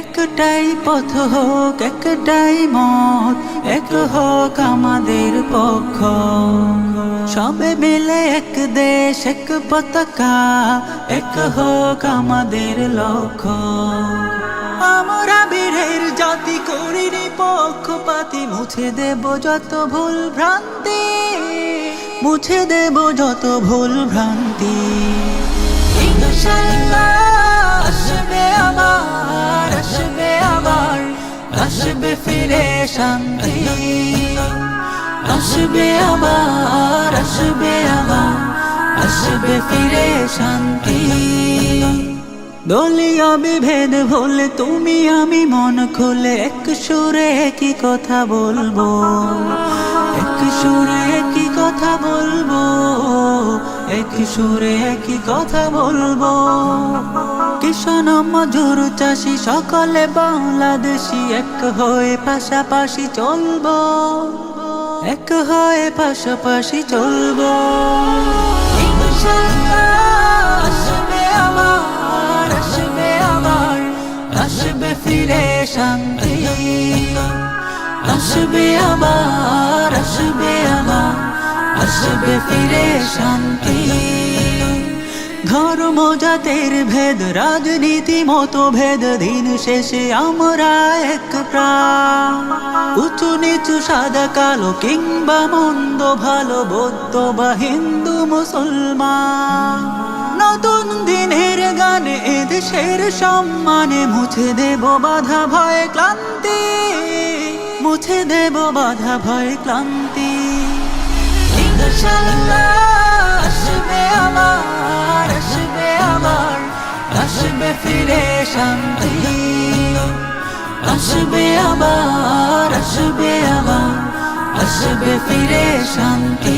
একটাই পথ হোক, একটাই মত, এক হোক আমাদের পক্ষ। সবে মিলে এক দেশ, এক পতাকা, এক হোক আমাদের লক্ষ্য। আমরা বীরের জাতি করিনি পক্ষপাতি মুছে দেব যত ভুল ভ্রান্তি, মুছে দেব যত ভুল ভ্রান্তি। আসবে ফিরে শান্তি। আসবে আবার আসবে আবার আসবে ফিরে শান্তি। দলীয় বিভেদ ভুলে, তুমি আমি মন খুলে, এক সুরে কি কথা বলব। এক সুরে একই কথা বলব। এক সুরে একই কথা বলব। কিষান মজুর চাষি, সকলে বাংলাদেশি, এক হয়ে পাশাপাশি চলবো। এক হয়ে পাশাপাশি চলবো। আসবে ফিরে শান্তি। আসবে আসবে ফিরে শান্তি। ধর্ম জাতের ভেদ, রাজনীতি মতভেদ দিন শেষে আমরা এক প্রাণ। উঁচু নিচু সাদা কালো কিংবা মন্দ ভালো, বৌদ্ধ বা হিন্দু মুসলমান। নতুন দিনের গানে এদেশের সম্মানে মুছে দেব বাধা, ভয়, ক্লান্তি। মুছে দেব বাধা, ভয়, ক্লান্তি। আসবে আবার আসবে আবার আসবে ফিরে শান্তি আসবে আবার আসবে আবার আসবে ফিরে শান্তি